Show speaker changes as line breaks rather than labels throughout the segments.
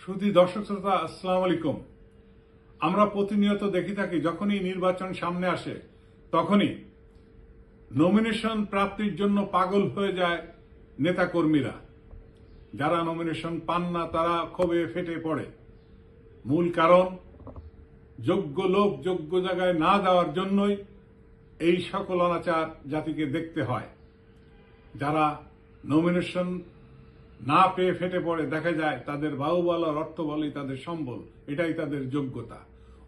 সুধী দর্শক শ্রোতা, আসসালাম আলাইকুম। আমরা প্রতিনিয়ত দেখি থাকি, যখনই নির্বাচন সামনে আসে, তখনই নমিনেশন প্রাপ্তির জন্য পাগল হয়ে যায় নেতাকর্মীরা। যারা নমিনেশন পান না, তারা ক্ষোভে ফেটে পড়ে। মূল কারণ, যোগ্য লোক যোগ্য জায়গায় না দেওয়ার জন্যই এই সকল অনাচার জাতিকে দেখতে হয়। যারা নমিনেশন না পেয়ে ফেটে পড়ে, দেখা যায় তাদের বাহুবল আর অর্থ বলেই তাদের সম্বল, এটাই তাদের যোগ্যতা।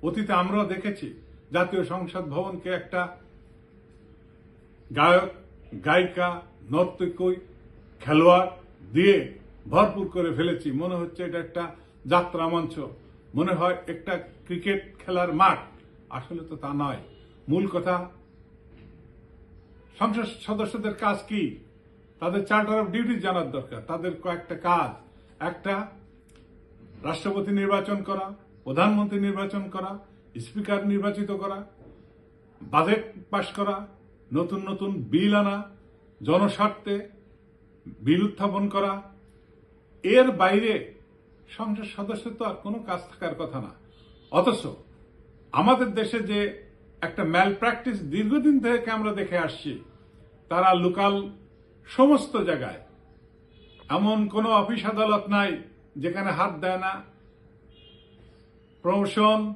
অতীতে আমরাও দেখেছি, জাতীয় সংসদ ভবনকে একটা গায়ক, গায়িকা, নর্তকী, খেলোয়াড় দিয়ে ভরপুর করে ফেলেছি। মনে হচ্ছে এটা একটা যাত্রা মঞ্চ। মনে হয় একটা ক্রিকেট খেলার মাঠ। আসলে তো তা নয়। মূল কথা, সংসদ সদস্যদের কাজ কি? তাদের চার্টার অফ ডিউটি জানার দরকার। তাদের কয়েকটা কাজ। একটা, রাষ্ট্রপতি নির্বাচন করা, প্রধানমন্ত্রী নির্বাচন করা, স্পিকার নির্বাচিত করা, বাজেট পাশ করা, নতুন নতুন বিল আনা, জনস্বার্থে বিল উত্থাপন করা। এর বাইরে সংসদ সদস্য তো আর কোনো কাজ থাকার কথা না। অথচ আমাদের দেশে যে একটা ম্যাল প্র্যাকটিস দীর্ঘদিন থেকে আমরা দেখে আসছি, তারা লোকাল সমস্ত জায়গায়। এমন কোনো অফিস আদালত নাই যেখানে হাত দেয় না। প্রমোশন,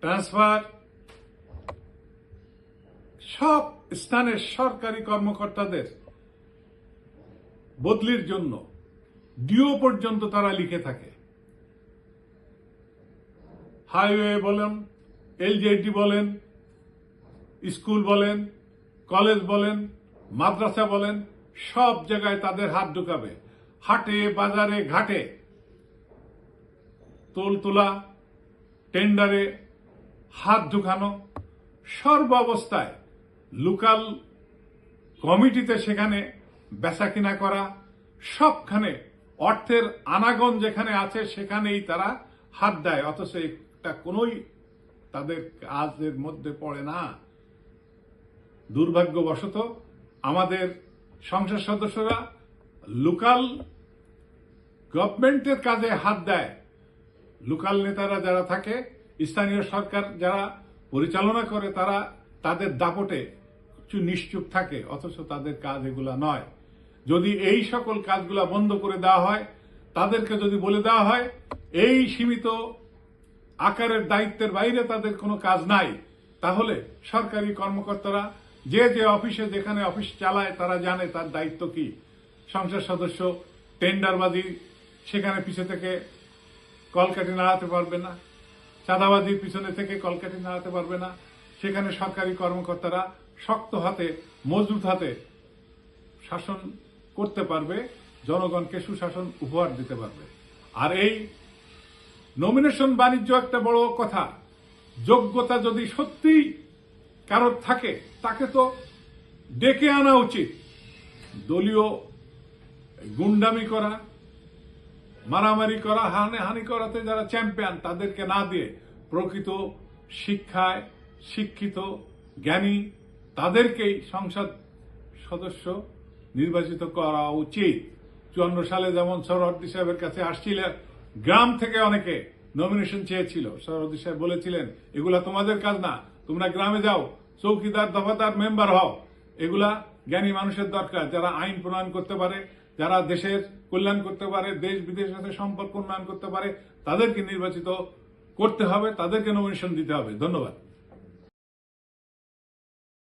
ট্রান্সফার, সব স্থানের সরকারি কর্মকর্তাদের বদলির জন্য ডিও পর্যন্ত তারা লিখে থাকে। হাইওয়ে বলেন এলজেডি বলেন, স্কুল বলেন কলেজ বলেন, মাদ্রাসা বলেন, সব জায়গায় তাদের হাত ঢুকাবে। হাটে, বাজারে, ঘাটে। তোল তোলা টেন্ডারে হাত ঢুকানো, সর্ব অবস্থায় লোকাল কমিটিতে সেখানে বেচা কিনা করা, সবখানে অর্থের আনাগন যেখানে আছে সেখানেই তারা হাত দেয়, অথচ এটা কোনোই তাদের কাজের মধ্যে পড়ে না। দুর্ভাগ্যবশত আমাদের সংসদ সদস্যরা লোকাল গভর্নমেন্টের কাজে হাত দেয়। লোকাল নেতারা যারা থাকে, স্থানীয় সরকার যারা পরিচালনা করে, তারা তাদের দাপটে নিশ্চুপ থাকে, অথচ তাদের কাজ এগুলা নয়। যদি এই সকল কাজগুলা বন্ধ করে দেওয়া হয়, তাদেরকে যদি বলে দেওয়া হয়, এই সীমিত আকারের দায়িত্বের বাইরে তাদের কোনো কাজ নাই, তাহলে সরকারি কর্মকর্তারা যে যে অফিসে যেখানে অফিস চালায়, তারা জানে তার দায়িত্ব কি। সংসদ সদস্য, টেন্ডারবাজি, সেখানে পিছে থেকে কলকাঠি নাড়াতে পারবে না। চাঁদাবাজির পিছনে থেকে কলকাঠি নাড়াতে পারবে না। সেখানে সরকারি কর্মকর্তারা শক্ত হাতে, মজবুত হাতে শাসন করতে পারবে, জনগণকে সুশাসন উপহার দিতে পারবে। আর এই নমিনেশন বাণিজ্য একটা বড় কথা। যোগ্যতা যদি সত্যিই কারোর থাকে, তাকে তো ডেকে আনা উচিত। দলীয় গুন্ডামি করা, মারামারি করা, হানি হানি করাতে যারা চ্যাম্পিয়ন তাদেরকে না দিয়ে প্রকৃত শিক্ষায় শিক্ষিত, জ্ঞানী, তাদেরকেই সংসদ সদস্য নির্বাচিত করা উচিত। চুয়ান্ন সালে যেমন সরহদ্দি সাহেবের কাছে আসছিলেন, গ্রাম থেকে অনেকে নমিনেশন চেয়েছিল। সরহদ্দি সাহেব বলেছিলেন, এগুলা তোমাদের কাজ না তোমরা গ্রামে যাও, চৌকিদার, দফাদার, মেম্বার হও। এগুলা জ্ঞানী মানুষের দরকার, যারা আইন প্রণয়ন করতে পারে, যারা দেশের কল্যাণ করতে পারে, দেশ বিদেশের সাথে সম্পর্ক উন্নয়ন করতে পারে, তাদেরকে নির্বাচিত করতে হবে, তাদেরকে নমিনেশন দিতে হবে। ধন্যবাদ।